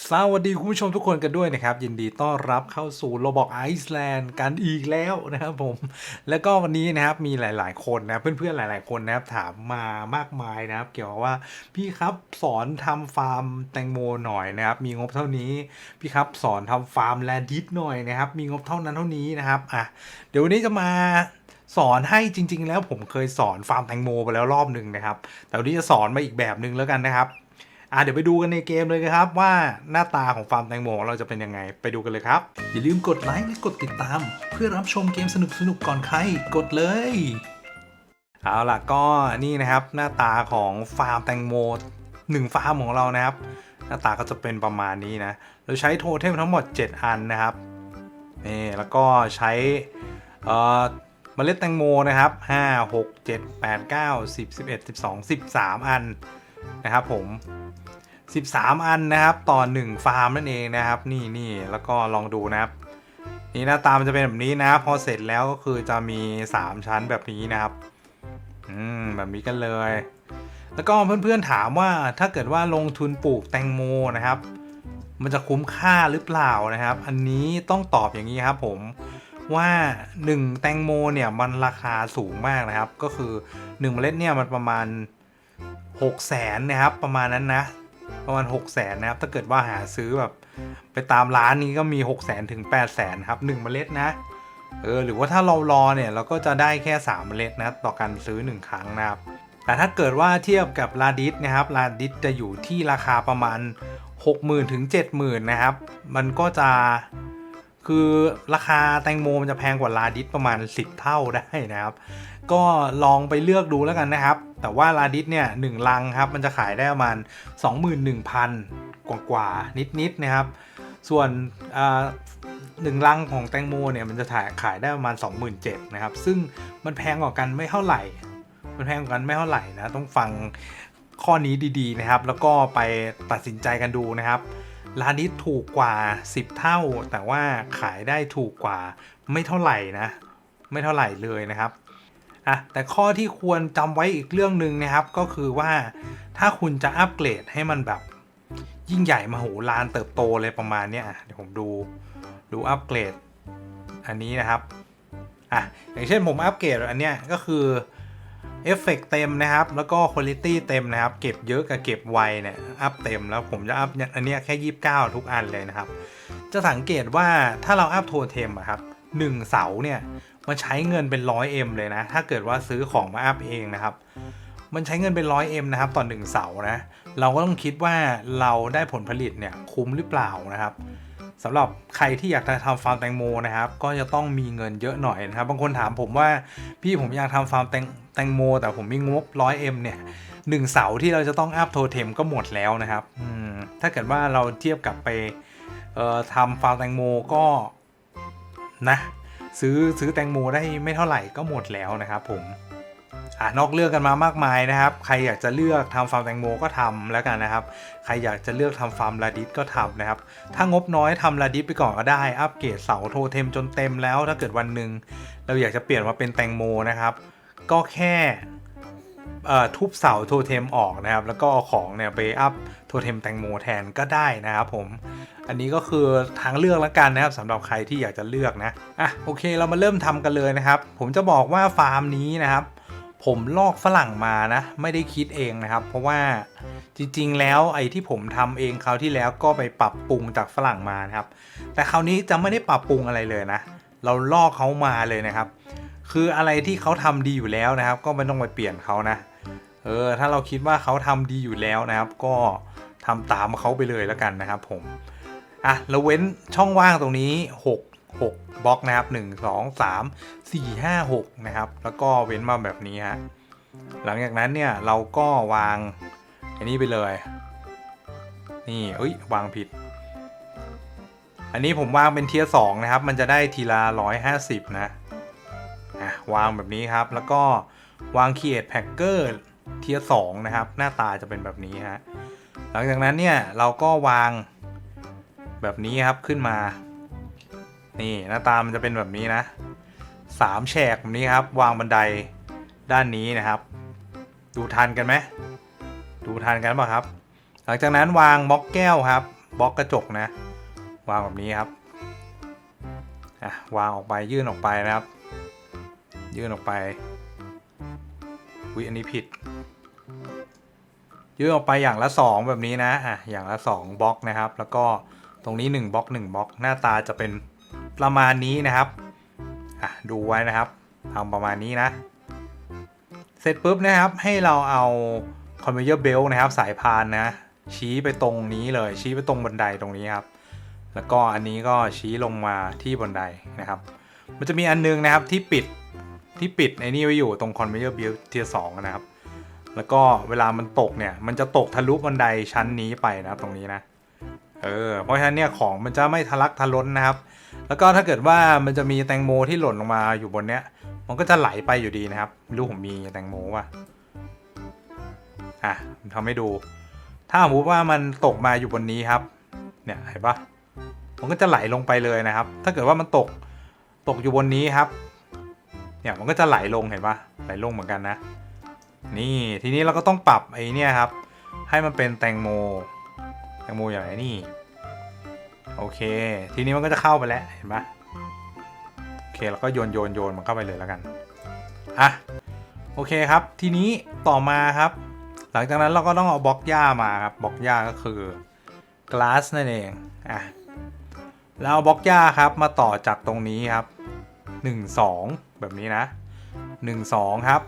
สวัสดีคุณผู้ชมทุกคนกันด้วยนะครับ ยินดีต้อนรับเข้าสู่โรบอกไอซ์แลนด์กันอีกแล้วนะครับผม แล้วก็วันนี้นะครับมีหลาย ๆ คนนะเพื่อนๆหลาย ๆ คนนะครับถามมามากมายนะครับ เกี่ยวกับว่าพี่ครับสอนทำฟาร์มแตงโมหน่อยนะครับ มีงบเท่านี้พี่ครับสอนทำฟาร์มแลนดิสหน่อยนะครับ มีงบเท่านั้นเท่านี้นะครับอะเดี๋ยววันนี้จะมาสอนให้จริง ๆ แล้วผมเคยสอนฟาร์มแตงโมไปแล้วรอบหนึ่งนะครับ แต่วันนี้จะสอนมาอีกแบบหนึ่งแล้วกันนะครับ อะเดี๋ยวไปดูกันในเกมเลยครับ ว่าหน้าตาของฟาร์มแตงโมของเราจะเป็นยังไงไปดูกันเลยครับ อย่าลืมกดไลค์และกดติดตาม เพื่อรับชมเกมสนุกๆก่อนใครกดเลย เอาล่ะก็นี่นะครับหน้าตาของฟาร์มแตงโมหนึ่งฟาร์มของเรานะครับ หน้าตาก็จะเป็นประมาณนี้นะเราใช้โทเทมทั้งหมด 7 อันนะครับนี่แล้วก็ใช้เอ่อเมล็ดแตงโมนะครับ 5 6 7 8 9 10 11 12 13 อัน นะครับผม 13 อันนะครับต่อ 1 ฟาร์มนั่นเองนะครับ นี่นี่แล้วก็ลองดูนะครับ นี่หน้าตามันจะเป็นแบบนี้นะพอเสร็จแล้วก็คือจะมี 3 ชั้นแบบนี้นะครับอืมแบบนี้กันเลย แล้วก็เพื่อนๆถามว่าถ้าเกิดว่าลงทุนปลูกแตงโมนะครับ มันจะคุ้มค่าหรือเปล่านะครับ อันนี้ต้องตอบอย่างนี้ครับผมว่า 1 แตงโมเนี่ยมันราคาสูงมากนะครับ ก็คือ 1 เมล็ดเนี่ยมันประมาณ 6แสนนะครับประมาณนั้นนะ ประมาณ6แสนนะครับ ถ้าเกิดว่าหาซื้อแบบไปตามร้านนี้ก็มี6แสนถึง8แสนครับ1เมล็ดนะเออหรือว่าถ้าเรารอเนี่ยเราก็จะได้แค่ 3 เมล็ดนะต่อการซื้อ 1 ครั้งนะครับ แต่ถ้าเกิดว่าเทียบกับลาดิสนะครับลาดิสจะอยู่ที่ราคาประมาณ 60,000ถึง70,000นะครับ มันก็จะคือราคาแตงโมมันจะแพงกว่าลาดิสประมาณ 10 เท่าได้นะครับ ก็ลองไปเลือกดูแล้วกันนะครับ แต่ว่าลาดิสเนี่ยหนึ่งลังครับมันจะขายได้ประมาณ 21,000 กว่ากว่านิดๆนะครับ ส่วนหนึ่งลังของแตงโมเนี่ยมันจะถ่ายขายได้ประมาณ 27,000นะครับ ซึ่งมันแพงกว่ากันไม่เท่าไหร่ มันแพงกว่ากันไม่เท่าไหร่นะ ต้องฟังข้อนี้ดีๆนะครับ แล้วก็ไปตัดสินใจกันดูนะครับร้านนี้ถูกกว่า 10 เท่า แต่ว่าขายได้ถูกกว่าไม่เท่าไหร่นะ ไม่เท่าไหร่เลยนะครับ อะแต่ข้อที่ควรจำไว้อีกเรื่องหนึ่งนะครับ ก็คือว่าถ้าคุณจะอัปเกรดให้มันแบบ ยิ่งใหญ่มโหฬารเติบโตเลยประมาณเนี้ยเดี๋ยวผมดูดูอัปเกรดอันนี้นะครับอะอย่างเช่นผมอัปเกรดอันเนี้ยก็คือเอฟเฟกเต็มนะครับ แล้วก็คุณ i t y เต็มนะครับ เก็บเยอะกับเก็บไวเนี่ย อัพเต็มแล้วผมจะอัพอันเนี้ยแค่ 29 ทุกอันเลยนะครับ จะสังเกตว่าถ้าเราอัพโทเทมอะครับหนึ่งเสาเนี่ย มันใช้เงินเป็นร้อยเอ็มเลยนะ ถ้าเกิดว่าซื้อของมาอัพเองนะครับ มันใช้เงินเป็นร้อยเอ็มนะครับต่อหนึ่งเสานะ เราก็ต้องคิดว่าเราได้ผลผลิตเนี่ยคุ้มหรือเปล่านะครับสำหรับใครที่อยากจะทำฟาร์มแตงโมนะครับ ก็จะต้องมีเงินเยอะหน่อยนะครับ บางคนถามผมว่าพี่ผมอยากทำฟาร์มแตงแตงโม แต่ผมมีงบร้อยเอ็มเนี่ยหนึ่งเสาที่เราจะต้องอัพโทเทมก็หมดแล้วนะครับถ้าเกิดว่าเราเทียบกับไปทำฟาร์มแตงโมก็นะ ซื้อซื้อแตงโมได้ไม่เท่าไหร่ก็หมดแล้วนะครับผมอ่านอกเลือกกันมามากมายนะครับ ใครอยากจะเลือกทำฟาร์มแตงโมก็ทำแล้วกันนะครับ ใครอยากจะเลือกทำฟาร์มลาดิสก็ทำนะครับ ถ้างบน้อยทำลาดิสไปก่อนก็ได้ อัปเกรดเสาโทเทมจนเต็มแล้ว ถ้าเกิดวันหนึ่งเราอยากจะเปลี่ยนมาเป็นแตงโมนะครับ ก็แค่ ทุบเสาโทเทมออกนะครับ แล้วก็เอาของเนี่ยไปอัพโทเทมแตงโมแทนก็ได้นะครับผม อันนี้ก็คือทางเลือกแล้วกันนะครับสำหรับใครที่อยากจะเลือกนะ อะโอเคเรามาเริ่มทำกันเลยนะครับ ผมจะบอกว่าฟาร์มนี้นะครับ ผมลอกฝรั่งมานะ ไม่ได้คิดเองนะครับ เพราะว่าจริงๆ แล้วไอ้ที่ผมทำเองคราวที่แล้วก็ไปปรับปรุงจากฝรั่งมานะครับ แต่คราวนี้จะไม่ได้ปรับปรุงอะไรเลยนะ เราลอกเขามาเลยนะครับ คืออะไรที่เขาทำดีอยู่แล้วนะครับ ก็ไม่ต้องไปเปลี่ยนเขานะ เออ ถ้าเราคิดว่าเขาทำดีอยู่แล้วนะครับ ก็ทำตามเขาไปเลยแล้วกันนะครับ ผม อะเราเว้นช่องว่างตรงนี้ 6 6บล็อกนะครับ 1 2 3 4 5 6 นะครับ แล้วก็เว้นมาแบบนี้ฮะ หลังจากนั้นเนี่ยเราก็วางอันนี้ไปเลย นี่เอ้ยวางผิด อันนี้ผมวางเป็นเทียร์สองนะครับ มันจะได้ทีละ150 นะ วางแบบนี้ครับ แล้วก็วาง Create Packer เทียร์สองนะครับ หน้าตาจะเป็นแบบนี้ฮะหลังจากนั้นเนี่ยเราก็วางแบบนี้ครับขึ้นมา นี่หน้าตามันจะเป็นแบบนี้นะสามแฉกแบบนี้ครับ วางบันไดด้านนี้นะครับ ดูทันกันไหมดูทันกันป่ะครับ หลังจากนั้นวางบล็อกแก้วครับบล็อกกระจกนะ วางแบบนี้ครับอะวางออกไปยื่นออกไปนะครับ ยื่นออกไปวิอันนี้ผิด ยื่นออกไปอย่างละสองแบบนี้นะอะอย่างละสองบล็อกนะครับ แล้วก็ตรงนี้หนึ่งบล็อกหนึ่งบล็อกหน้าตาจะเป็นประมาณนี้นะครับอะดูไว้นะครับทำประมาณนี้นะ เสร็จปุ๊บนะครับให้เราเอาคอม v พ y เ r อร์เบลนะครับ สายพานนะ ชี้ไปตรงนี้เลย ชี้ไปตรงบันไดตรงนี้ครับ แล้วก็อันนี้ก็ชี้ลงมาที่บันไดนะครับ มันจะมีอันนึงนะครับที่ปิด ที่ปิดไอ้นี่ไว้อยู่ตรงคอนเวเยอร์เบลเทียสองนะครับ แล้วก็เวลามันตกเนี่ย มันจะตกทะลุบันไดชั้นนี้ไปนะครับตรงนี้นะ เออ เพราะฉะนั้นเนี่ยของมันจะไม่ทะลักทะล้นนะครับ แล้วก็ถ้าเกิดว่ามันจะมีแตงโมที่หล่นลงมาอยู่บนเนี้ย มันก็จะไหลไปอยู่ดีนะครับไม่รู้ผมมีแตงโมว่ะ อะผมทำให้ดู ถ้าสมมติว่ามันตกมาอยู่บนนี้ครับ เนี่ยเห็นปะมันก็จะไหลลงไปเลยนะครับ ถ้าเกิดว่ามันตกตกอยู่บนนี้ครับ เนี่ยมันก็จะไหลลงเห็นปะไหลลงเหมือนกันนะ นี่ทีนี้เราก็ต้องปรับไอ้นี่ครับ ให้มันเป็นแตงโม แตงโมอย่างไรนี่ โอเค ทีนี้มันก็จะเข้าไปแล้วเห็นปะโอเคแล้วก็โยนโยนโยนมันเข้าไปเลยแล้วกันอะโอเคครับ ทีนี้ต่อมาครับ หลังจากนั้นเราก็ต้องเอาบล็อกหญ้ามาครับบล็อกหญ้าก็คือ glass นั่นเองอะแล้วเอาบล็อกหญ้าครับมาต่อจากตรงนี้ครับ 1 2 แบบนี้นะ 1 2 ครับ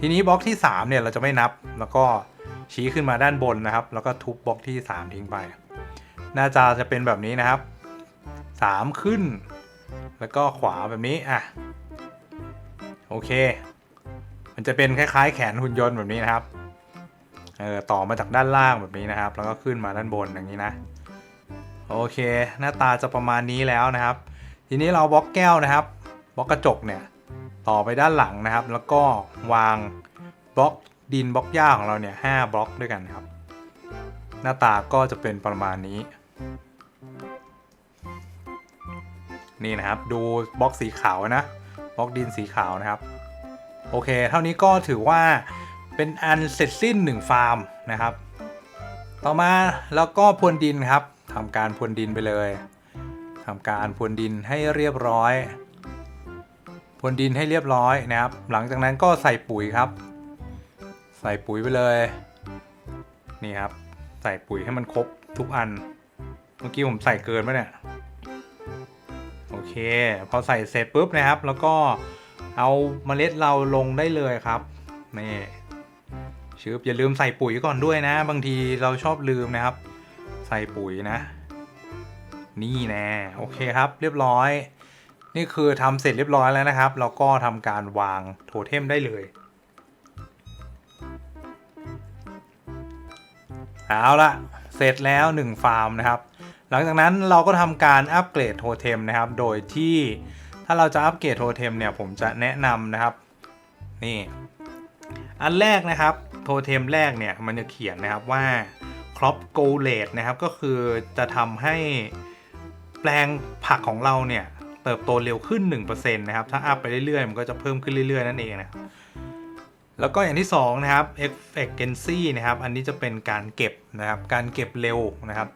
ทีนี้บล็อกที่ 3 เนี่ยเราจะไม่นับ แล้วก็ชี้ขึ้นมาด้านบนนะครับ แล้วก็ทุบบล็อกที่ 3 ทิ้งไป หน้าจาจะเป็นแบบนี้นะครับ 3 ขึ้น แล้วก็ขวาแบบนี้อะโอเค มันจะเป็นคล้ายๆ แขนหุ่นยนต์แบบนี้นะครับเออต่อมาจากด้านล่างแบบนี้นะครับ แล้วก็ขึ้นมาด้านบนอย่างนี้นะ โอเค หน้าตาจะประมาณนี้แล้วนะครับ ทีนี้เราบล็อกแก้วนะครับ บล็อกกระจกเนี่ย ต่อไปด้านหลังนะครับ แล้วก็วางบล็อกดินบล็อกหญ้าของเราเนี่ยห้าบล็อกด้วยกันครับ หน้าตาก็จะเป็นประมาณนี้ นี่นะครับดูบล็อกสีขาวนะบล็อกดินสีขาวนะครับ โอเค เท่านี้ก็ถือว่าเป็นอันเสร็จสิ้นหนึ่งฟาร์มนะครับ ต่อมาแล้วก็พรวนดินครับทำการพรวนดินไปเลยทำการพรวนดินให้เรียบร้อย พรวนดินให้เรียบร้อยนะครับ หลังจากนั้นก็ใส่ปุ๋ยครับ ใส่ปุ๋ยไปเลย นี่ครับ ใส่ปุ๋ยให้มันครบทุกอัน เมื่อกี้ผมใส่เกินไหมเนี่ยโอเค พอใส่เสร็จปุ๊บนะครับ แล้วก็เอาเมล็ดเราลงได้เลยครับนี่ชืบอย่าลืมใส่ปุ๋ยก่อนด้วยนะ บางทีเราชอบลืมนะครับ ใส่ปุ๋ยนะ นี่แน่โอเคครับ เรียบร้อย นี่คือทำเสร็จเรียบร้อยแล้วนะครับเราก็ทำการวางโทเทมได้เลยเอาละเสร็จแล้ว 1 ฟาร์มนะครับ หลังจากนั้นเราก็ทำการอัปเกรดโทเทมนะครับ โดยที่ถ้าเราจะอัปเกรดโทเทมเนี่ยผมจะแนะนำนะครับ นี่ อันแรกนะครับโทเทมแรกเนี่ยมันจะเขียนนะครับว่าครอปโกเลตนะครับก็คือจะทำให้แปลงผักของเราเนี่ย ติบโตเร็วขึ้น 1%นะครับ ถ้าอัพไปเรื่อยๆ มันก็จะเพิ่มขึ้นเรื่อยๆ นั่นเองนะครับแล้วก็อย่างที่ 2 นะครับ efficiency นะครับ อันนี้จะเป็นการเก็บนะครับ การเก็บเร็วนะครับ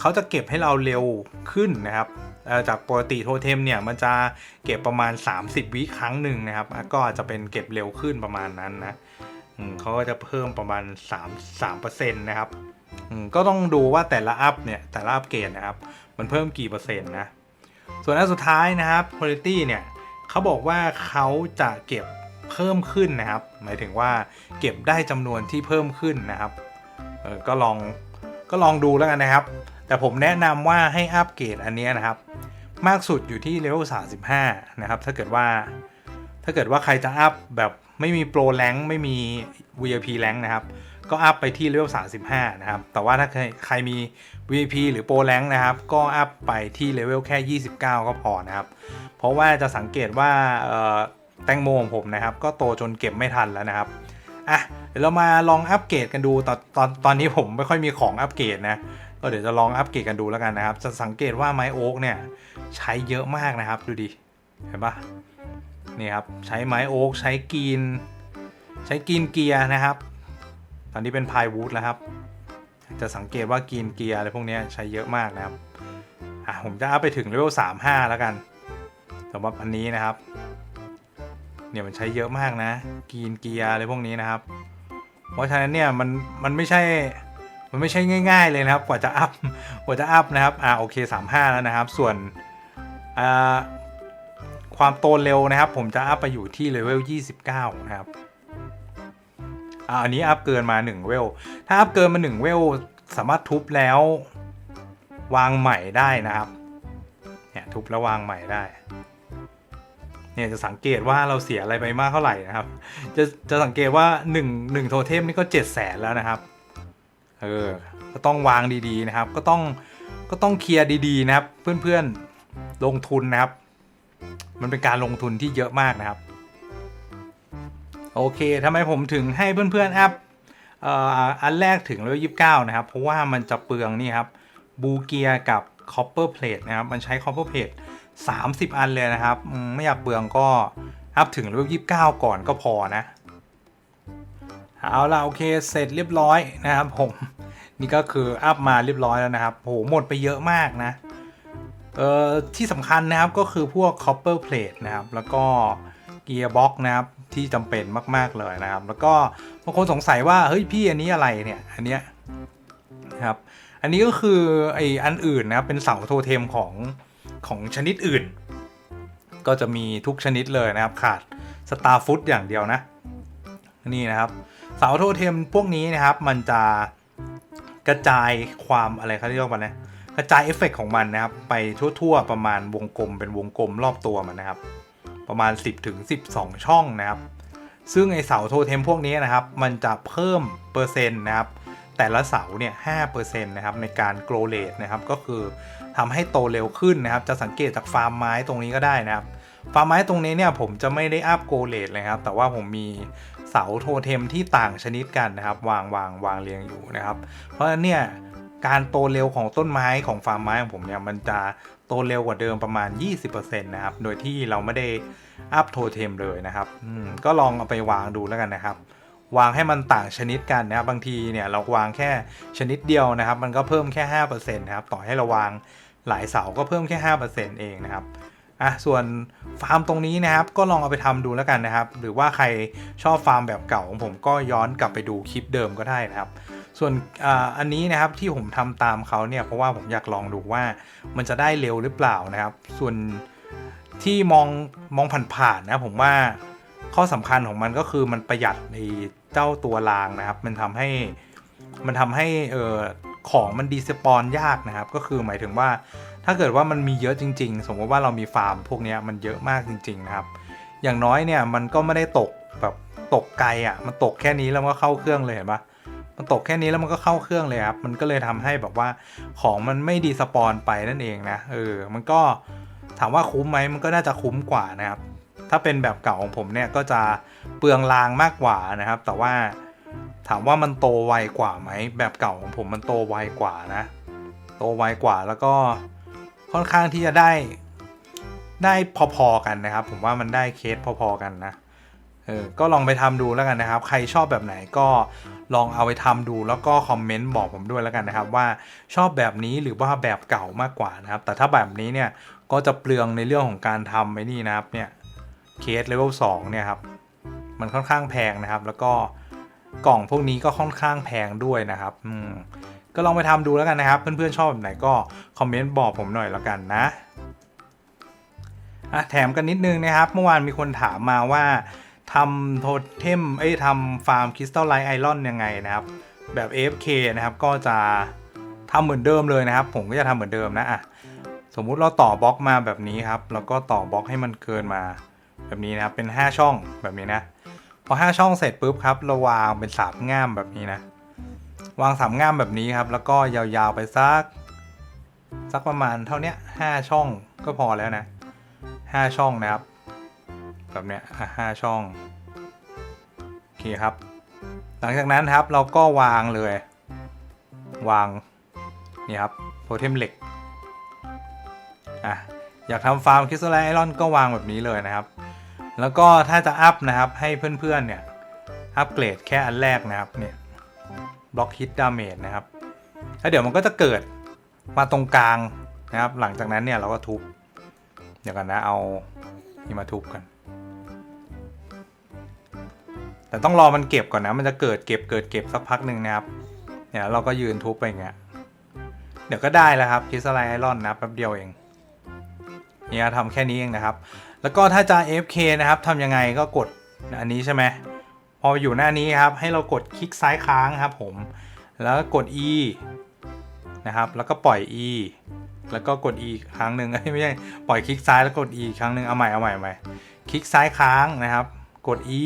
เขาจะเก็บให้เราเร็วขึ้นนะครับ จากปกติโทเทมเนี่ยมันจะเก็บประมาณ 30 วิครั้งหนึ่งนะครับ ก็อาจจะเป็นเก็บเร็วขึ้นประมาณนั้นนะเขาก็จะเพิ่มประมาณ 3 3%นะครับ ก็ต้องดูว่าแต่ละอัพเนี่ย แต่ละอัพเกรดนะครับ มันเพิ่มกี่เปอร์เซ็นต์นะ ส่วนอันสุดท้ายนะครับ quality เนี่ยเขาบอกว่าเขาจะเก็บเพิ่มขึ้นนะครับ หมายถึงว่าเก็บได้จำนวนที่เพิ่มขึ้นนะครับเออก็ลองก็ลองดูแล้วกันนะครับ แต่ผมแนะนำว่าให้อัปเกรดอันนี้นะครับ มากสุดอยู่ที่เลเวล35 นะครับ ถ้าเกิดว่า ถ้าเกิดว่าใครจะอัพแบบไม่มีโปรแรงไม่มี VIP แรงนะครับ ก็อัพไปที่เลเวล35 นะครับ แต่ว่าถ้าใครใครมี VIP หรือโปรแรงนะครับ ก็อัพไปที่เลเวลแค่ 29 ก็พอนะครับ เพราะว่าจะสังเกตว่าแตงโมของผมนะครับ ก็โตจนเก็บไม่ทันแล้วนะครับอะเดี๋ยวเรามาลองอัปเกรดกันดูตอนตอนตอนนี้ผมไม่ค่อยมีของอัปเกรดนะก็เดี๋ยวจะลองอัปเกรดกันดูแล้วกันนะครับ จะสังเกตว่าไม้โอ๊กเนี่ยใช้เยอะมากนะครับ ดูดิเห็นปะนี่ครับใช้ไม้โอ๊กใช้กีน ใช้กีนเกียร์นะครับ ตอนนี้เป็นพายวูดแล้วครับ จะสังเกตว่ากินเกียร์อะไรพวกนี้ใช้เยอะมากนะครับ อะผมจะอัพไปถึงเลเวลสามห้าแล้วกันสำหรับอันนี้นะครับ เนี่ยมันใช้เยอะมากนะกินเกียร์อะไรพวกนี้นะครับ เพราะฉะนั้นเนี่ยมันมันไม่ใช่มันไม่ใช่ง่าย ๆเลยนะครับ กว่าจะอัพกว่าจะอัพนะครับ อ่าโอเค35 แล้วนะครับ ส่วนอ่าความโตเร็วนะครับ ผมจะอัพไปอยู่ที่เลเวล29 นะครับ อันนี้อัพเกินมา1เวล ถ้าอัพเกินมา1เวลสามารถทุบแล้ว วางใหม่ได้นะครับ เนี่ยทุบแล้ววางใหม่ได้ เนี่ยจะสังเกตว่าเราเสียอะไรไปมากเท่าไหร่นะครับ จะจะสังเกตว่า1 1โทเทมนี่ก็7 0 0แสนแล้วนะครับ เออ ก็ต้องวางดีๆนะครับ ก็ต้องก็ต้องเคลียร์ดีๆนะครับ เพื่อนๆลงทุนนะครับ มันเป็นการลงทุนที่เยอะมากนะครับ โอเคทำไมผมถึงให้เพื่อนๆอัพอันแรกถึงเลเวลยี่สิบเก้านะครับ เพราะว่ามันจะเปลืองนี่ครับบูเกียกับคอปเปอร์เพลทนะครับ มันใช้คอปเปอร์เพลทสามสิบอันเลยนะครับ ไม่อยากเปลืองก็อัพถึงเลเวลยี่สิบเก้าก่อนก็พอนะเอาละโอเคเสร็จเรียบร้อยนะครับผมนี่ก็คืออัพมาเรียบร้อยแล้วนะครับโหหมดไปเยอะมากนะเอ่อที่สำคัญนะครับก็คือพวก copper plate นะครับ แล้วก็ gearbox นะครับ ที่จำเป็นมาก ๆเลยนะครับ แล้วก็บางคนสงสัยว่าเฮ้ยพี่อันนี้อะไรเนี่ยอันเนี้ยนะครับอันนี้ก็คือไออันอื่นนะครับเป็นเสาโทเทมของของชนิดอื่น ก็จะมีทุกชนิดเลยนะครับ ขาดสตาร์ฟุตอย่างเดียวนะนี่นะครับเสาโทเทมพวกนี้นะครับ มันจะกระจายความอะไรเขาเรียกว่านะกระจายเอฟเฟกต์ของมันนะครับ ไปทั่ว ๆ ประมาณวงกลมเป็นวงกลมรอบตัวมันนะครับ ประมาณ 10ถึง12 ช่องนะครับ ซึ่งไอเสาโทเทมพวกนี้นะครับ มันจะเพิ่มเปอร์เซ็นต์นะครับ แต่ละเสาเนี่ย5%นะครับในการโกลเลตนะครับก็คือทำให้โตเร็วขึ้นนะครับ จะสังเกตจากฟาร์มไม้ตรงนี้ก็ได้นะครับ ฟาร์มไม้ตรงนี้เนี่ยผมจะไม่ได้อัพโกลเลตเลยครับ แต่ว่าผมมีเสาโทเทมที่ต่างชนิดกันนะครับ วางวางวางเรียงอยู่นะครับ เพราะฉะนั้นเนี่ยการโตเร็วของต้นไม้ของฟาร์มไม้ของผมเนี่ยมันจะ โตเร็วกว่าเดิมประมาณ 20%นะครับ โดยที่เราไม่ได้อัพโทเทมเลยนะครับอืมก็ลองเอาไปวางดูแล้วกันนะครับ วางให้มันต่างชนิดกันนะครับ บางทีเนี่ยเราวางแค่ชนิดเดียวนะครับ มันก็เพิ่มแค่5%นะครับ ต่อให้เราวางหลายเสาก็เพิ่มแค่ 5%เองนะครับอะส่วนฟาร์มตรงนี้นะครับ ก็ลองเอาไปทำดูแล้วกันนะครับ หรือว่าใครชอบฟาร์มแบบเก่าของผมก็ย้อนกลับไปดูคลิปเดิมก็ได้นะครับ ส่วนออันนี้นะครับที่ผมทำตามเขาเนี่ยเพราะว่าผมอยากลองดูว่ามันจะได้เร็วหรือเปล่านะครับ ส่วนที่มองมองผ่านๆนะผมว่าข้อสำคัญของมันก็คือมันประหยัดในเจ้าตัวรางนะครับ มันทำให้มันทำให้เออของมันดีสปอนยากนะครับ ก็คือหมายถึงว่าถ้าเกิดว่ามันมีเยอะจริง ๆ สมมติว่าเรามีฟาร์มพวกนี้มันเยอะมากจริง ๆ นะครับ อย่างน้อยเนี่ยมันก็ไม่ได้ตกแบบตกไกลอะ่ะมันตกแค่นี้แล้วก็เข้าเครื่องเลยเห็นปะ มันตกแค่นี้แล้วมันก็เข้าเครื่องเลยครับ มันก็เลยทำให้แบบว่าของมันไม่ดีสปอนไปนั่นเองนะ เออ มันก็ถามว่าคุ้มไหมมันก็น่าจะคุ้มกว่านะครับ ถ้าเป็นแบบเก่าของผมเนี่ยก็จะเปลืองรางมากกว่านะครับ แต่ว่าถามว่ามันโตไวกว่าไหม แบบเก่าของผมมันโตไวกว่านะ โตไวกว่าแล้วก็ค่อนข้างที่จะได้ได้พอๆกันนะครับ ผมว่ามันได้เคสพอๆกันนะเออก็ลองไปทำดูแล้วกันนะครับ ใครชอบแบบไหนก็ ลองเอาไปทำดูแล้วก็คอมเมนต์บอกผมด้วยแล้วกันนะครับ ว่าชอบแบบนี้หรือว่าแบบเก่ามากกว่านะครับ แต่ถ้าแบบนี้เนี่ยก็จะเปลืองในเรื่องของการทำไอ้นี่นะครับเนี่ยเคสเลเวล2เนี่ยครับมันค่อนข้างแพงนะครับ แล้วก็กล่องพวกนี้ก็ค่อนข้างแพงด้วยนะครับอืมก็ลองไปทำดูแล้วกันนะครับ เพื่อนๆชอบแบบไหนก็คอมเมนต์บอกผมหน่อยแล้วกันนะอะแถมกันนิดนึงนะครับ เมื่อวานมีคนถามมาว่า ทำโทเทมเอ้ยทำฟาร์มคริสตัลไลท์ไอรอนยังไงนะครับ แบบ AFK นะครับก็จะทำเหมือนเดิมเลยนะครับ ผมก็จะทำเหมือนเดิมนะอะสมมุติเราต่อบล็อกมาแบบนี้ครับแล้วก็ต่อบล็อกให้มันเกินมา แบบนี้นะครับเป็น 5 ช่องแบบนี้นะพอ 5 ช่องเสร็จปุ๊บครับเราวางเป็นสามง่ามแบบนี้นะ วางสามง่ามแบบนี้ครับ แล้วก็ยาวๆไปสักสักประมาณเท่านี้ห้าช่องก็พอแล้วนะห้าช่องนะครับ แบบเนี้ยห้าช่องโอเคครับ หลังจากนั้นครับเราก็วางเลย วางนี่ครับโทเทมเหล็กอะอยากทำฟาร์มคริสตัลไอรอนก็วางแบบนี้เลยนะครับ แล้วก็ถ้าจะอัพนะครับให้เพื่อนๆเนี่ยอัปเกรดแค่อันแรกนะครับเนี่ยบล็อกฮิตดาเมจนะครับแล้วเดี๋ยวมันก็จะเกิดมาตรงกลางนะครับ หลังจากนั้นเนี่ยเราก็ทุบเดี๋ยวกันนะเอานี่มาทุบกัน แต่ต้องรอมันเก็บก่อนนะ มันจะเกิดเก็บเกิดเก็บสักพักหนึ่งนะครับ เนี่ยเราก็ยืนทุบไปอย่างเงี้ย เดี๋ยวก็ได้แล้วครับคิสไลไอรอนนะแป๊บเดียวเอง เนี่ยทำแค่นี้เองนะครับ แล้วก็ถ้าจะ fk นะครับทำยังไงก็กดอันนี้ใช่ไหม พออยู่หน้านี้ครับ ให้เรากดคลิกซ้ายค้างครับผม แล้วกกด E นะครับ แล้วก็ปล่อย E แล้วก็กด E ครั้งหนึ่งเอ้ไม่ใช่ปล่อยคลิกซ้ายแล้วกด E ครั้งหนึ่งเอาใหม่เอาใหม่เอาใหม่คลิกซ้ายค้างนะครับ กด E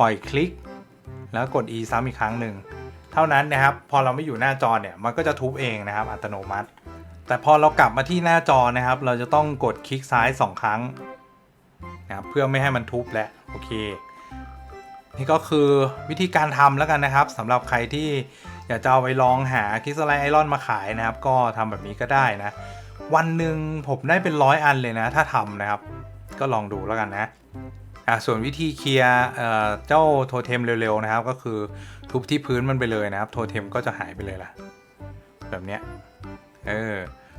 ปล่อยคลิก แล้วกด E ซ้ำอีกครั้งหนึ่ง เท่านั้นนะครับ พอเราไม่อยู่หน้าจอเนี่ยมันก็จะทุบเองนะครับ อัตโนมัติ แต่พอเรากลับมาที่หน้าจอนะครับ เราจะต้องกดคลิกซ้าย 2 ครั้งนะครับเพื่อไม่ให้มันทุบแหละโอเค นี่ก็คือวิธีการทำแล้วกันนะครับสำหรับใครที่อยากจะเอาไปลองหาคริสตัลไลท์ไอรอนมาขายนะครับ ก็ทำแบบนี้ก็ได้นะ วันหนึ่งผมได้เป็นร้อยอันเลยนะ ถ้าทำนะครับ ก็ลองดูแล้วกันนะ อะส่วนวิธีเคลียร์เจ้าโทเทมเร็วๆนะครับ ก็คือทุบที่พื้นมันไปเลยนะครับ โทเทมก็จะหายไปเลยล่ะ แบบเนี้ยเออ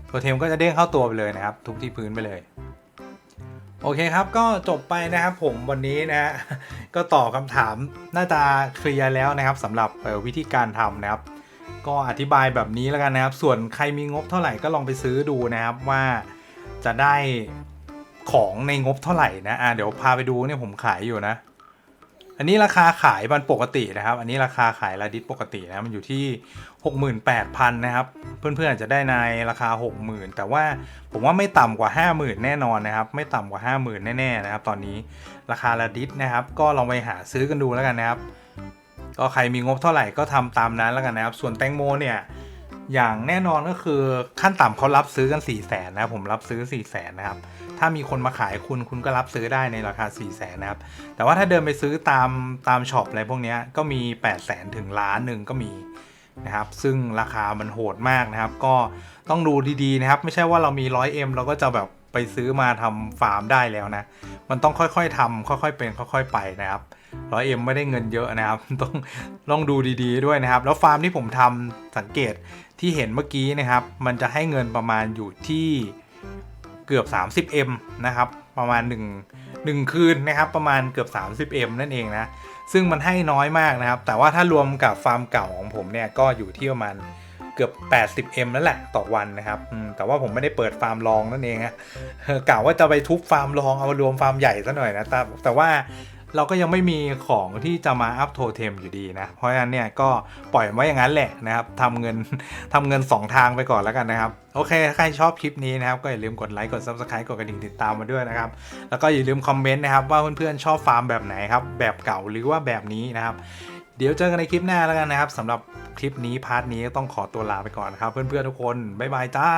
โทเทมก็จะเด้งเข้าตัวไปเลยนะครับ ทุบที่พื้นไปเลยโอเคครับก็จบไปนะครับผมวันนี้นะฮะก็ตอบคำถามน่าจะเคลียร์แล้วนะครับสำหรับวิธีการทำนะครับ ก็อธิบายแบบนี้แล้วกันนะครับ ส่วนใครมีงบเท่าไหร่ก็ลองไปซื้อดูนะครับว่าจะได้ ของในงบเท่าไหร่นะอะเดี๋ยวพาไปดูเนี่ยผมขายอยู่นะ อันนี้ราคาขายมันปกตินะครับ อันนี้ราคาขายระดิสปกตินะมันอยู่ที่ 68,000นะครับ เพื่อนๆอาจจะได้ในราคา 60,000 แต่ว่าผมว่าไม่ต่ำกว่า 50,000 แน่นอนนะครับ ไม่ต่ำกว่า 50,000 แน่ๆนะครับ ตอนนี้ราคาระดิสนะครับ ก็ลองไปหาซื้อกันดูแล้วกันนะครับ ก็ใครมีงบเท่าไหร่ก็ทำตามนั้นแล้วกันนะครับ ส่วนแตงโมเนี่ย อย่างแน่นอนก็คือขั้นต่ำเขารับซื้อกัน4ี่แสนนะผมรับซื้อ4ี่แสนนะครับ ถ้ามีคนมาขายคุณคุณก็รับซื้อได้ในราคา4ี่แสนนะครับ แต่ว่าถ้าเดินไปซื้อตามตามช็อปอะไรพวกนี้ก็มี8 0 0แสนถึงล้านหนึ่งก็มีนะครับ ซึ่งราคามันโหดมากนะครับ ก็ต้องดูดีๆนะครับ ไม่ใช่ว่าเรามี 100M เราก็จะแบบไปซื้อมาทำฟาร์มได้แล้วนะ มันต้องค่อยๆทำค่อยๆเป็น ค่อย ๆ ไปนะครับ 100M ไม่ได้เงินเยอะนะครับ ต้องต้องดูดีๆด้วยนะครับ แล้วฟาร์มที่ผมทำสังเกตที่เห็นเมื่อกี้นะครับ มันจะให้เงินประมาณอยู่ที่เกือบ 30M นะครับ ประมาณ 1 1 คืนนะครับ ประมาณเกือบ 30M นั่นเองนะ ซึ่งมันให้น้อยมากนะครับ แต่ว่าถ้ารวมกับฟาร์มเก่าของผมเนี่ยก็อยู่ที่ประมาณ เกือบ 80M นั่นแหละต่อวันนะครับแต่ว่าผมไม่ได้เปิดฟาร์มรองนั่นเองฮะเออกะว่าจะไปทุบฟาร์มรองเอารวมฟาร์มใหญ่ซะหน่อยนะแต่แต่ว่าเราก็ยังไม่มีของที่จะมาอัพโทเทมอยู่ดีนะ เพราะฉะนั้นเนี่ยก็ปล่อยไว้อย่างนั้นแหละนะครับทำเงินทำเงิน 2 ทางไปก่อนแล้วกันนะครับ โอเคถ้าใครชอบคลิปนี้นะครับ ก็อย่าลืมกดไลค์ กด Subscribe กดกระดิ่งติดตามมาด้วยนะครับ แล้วก็อย่าลืมคอมเมนต์นะครับว่าเพื่อนๆชอบฟาร์มแบบไหนครับ แบบเก่าหรือว่าแบบนี้นะครับ เดี๋ยวเจอกันในคลิปหน้าแล้วกันนะครับสำหรับคลิปนี้พาร์ทนี้ต้องขอตัวลาไปก่อนนะครับ เพื่อนๆทุกคน บ๊ายบายจ้า